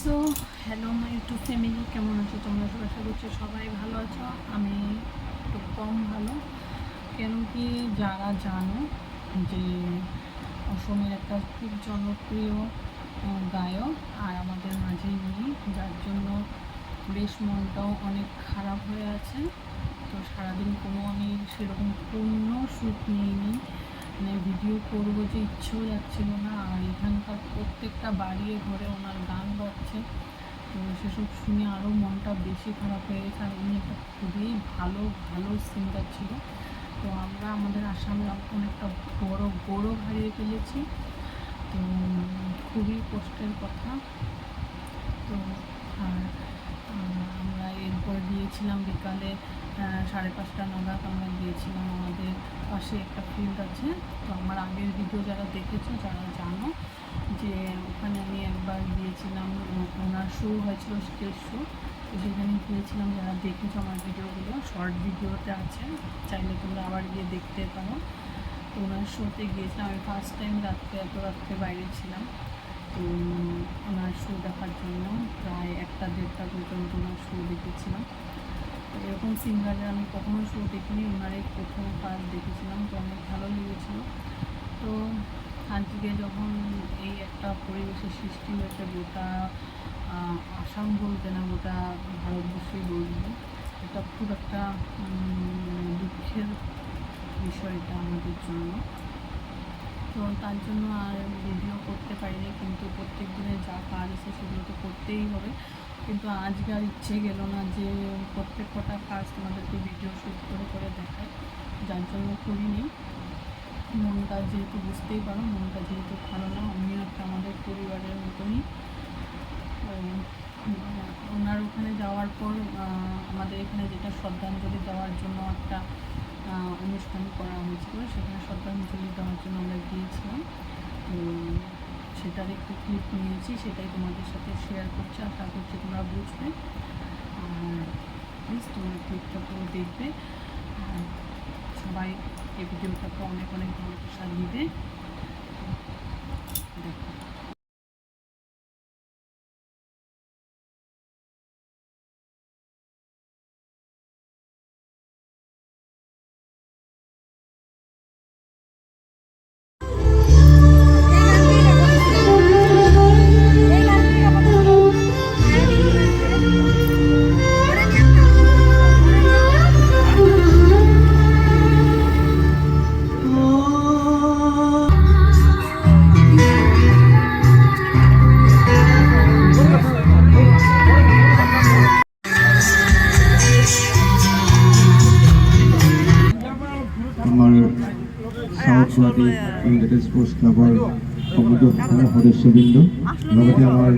So hello my YouTube family কেমন আছো তোমরা? সবাই আশা করছি সবাই ভালো আছো। আমি একটু কম ভালো। কেন কি যারা জানো যে অসমের একটা খুব জনপ্রিয় গায়ক আর আমাদের মাঝে নেই, যার জন্য বেশ মনটাও অনেক খারাপ হয়ে আছে। তো সারাদিন কোনো আমি সেরকম পূর্ণ সুখ নিইনি। মানে ভিডিও করব যে ইচ্ছেও যাচ্ছিল না, আর এখানকার প্রত্যেকটা বাড়িয়ে ঘরে ওনার গান বাজছে। তো সেসব শুনে আরও মনটা বেশি খারাপ হয়ে গেছে, আর উনি একটা খুবই ভালো ভালো সিঙ্গার ছিল। তো আমরা আমাদের আসামে অনেকটা বড় গৌরব হারিয়ে ফেলেছি তো খুবই কষ্টের কথা। তো আর আমরা এরপর গিয়েছিলাম বিকালে। সাড়ে পাঁচটা নাগাদ আমরা গিয়েছিলাম আমাদের পাশে একটা ফিল্ড আছে। তো আমার আগের ভিডিও যারা দেখেছ যারা জানো যে ওখানে আমি একবার গিয়েছিলাম, ওনার শো হয়েছিল স্টেজ শো তো সেখানে গিয়েছিলাম, যারা দেখেছ আমার ভিডিওগুলো শর্ট ভিডিওতে আছে, চাইলে তোমরা আবার গিয়ে দেখতে পারো। তো ওনার শোতে গিয়েছিলাম, আমি ফার্স্ট টাইম রাত্রে, এত রাত্রে বাইরে ছিলাম। তো ওনার শো দেখার জন্য প্রায় একটা দেড়টা পর্যন্ত ওনার শো দেখেছিলাম। এরকম সিঙ্গারের আমি কখনো শো দেখিনি ওনারই প্রথম ফার্স্ট দেখেছিলাম, তো অনেক ভালো লেগেছিল। তো আজকে যখন এই একটা পরিবেশের সৃষ্টি হয়েছে, গোটা আসাম বলতে না, গোটা ভারতবর্ষেই বলব, এটা খুব একটা দুঃখের বিষয় এটা আমাদের জন্য। তো তার জন্য আর ভিডিও করতে পারিনি, কিন্তু প্রত্যেক দিনের যা কাজ আছে সেগুলো তো করতেই হবে। কিন্তু আজকে আর ইচ্ছে গেল না যে প্রত্যেক কটা কাজ তোমাদেরকে ভিডিও শ্যুট করে করে দেখায়, যার জন্য করিনি। মনটা যেহেতু বুঝতেই পারো, মনটা যেহেতু ভালো না, আমিও একটা আমাদের পরিবারের মতনই। ওনার ওখানে যাওয়ার পর আমাদের এখানে যেটা শ্রদ্ধাঞ্জলি দেওয়ার জন্য একটা অনুষ্ঠান করা হয়েছিল, সেখানে শ্রদ্ধাঞ্জলি দেওয়ার জন্য আমরা গিয়েছিলাম। তো সেটার একটু ক্লিপ নিয়েছি, সেটাই তোমাদের সাথে শেয়ার করছি আশা করছি তোমরা বুঝবে। আর প্লিজ তোমরা ক্লিপটা পুরো দেখবে আর সবাই এই ভিডিওটাকে অনেক অনেক ভালোবাসা দিবে। দেখো। গুৱাহাটী ইউনাইটেড স্পৰ্টছ ক্লাবৰ সমগ্ৰ সদস্যবৃন্দ লগতে আমাৰ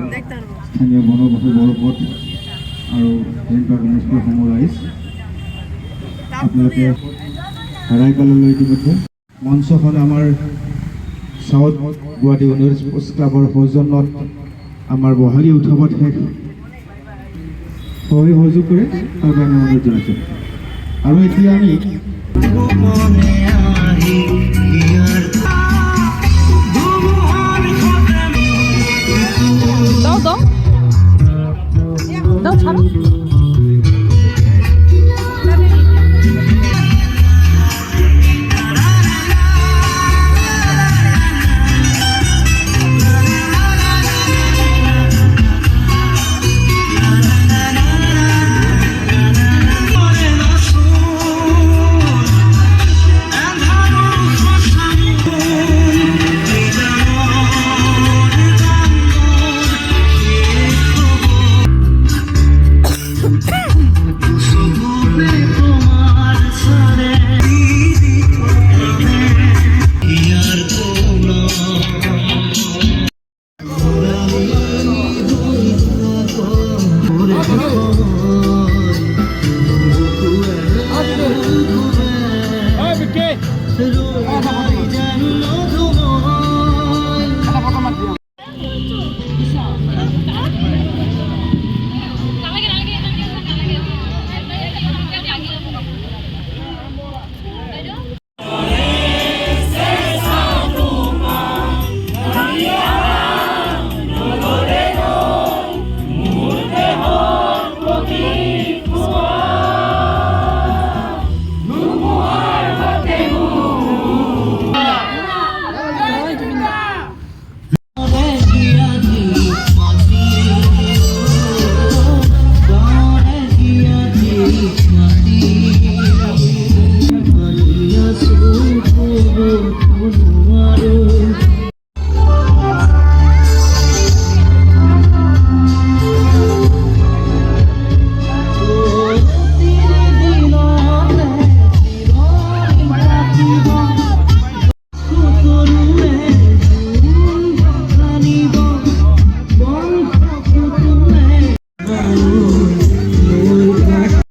স্থানীয় বনবাসী বৰপথ আৰু তেনেকুৱা গণেশপুৰসমূহ ৰাইজ আপোনালোকে হেৰাই কাললৈ ইতিমধ্যে মঞ্চখন আমাৰ চাউথ গুৱাহাটী স্পৰ্টছ ক্লাবৰ সৌজন্যত আমাৰ বহাগী উৎসৱত শেষ সহায় সহযোগ কাৰণে অনুৰোধ জনাইছোঁ। আৰু এতিয়া আমি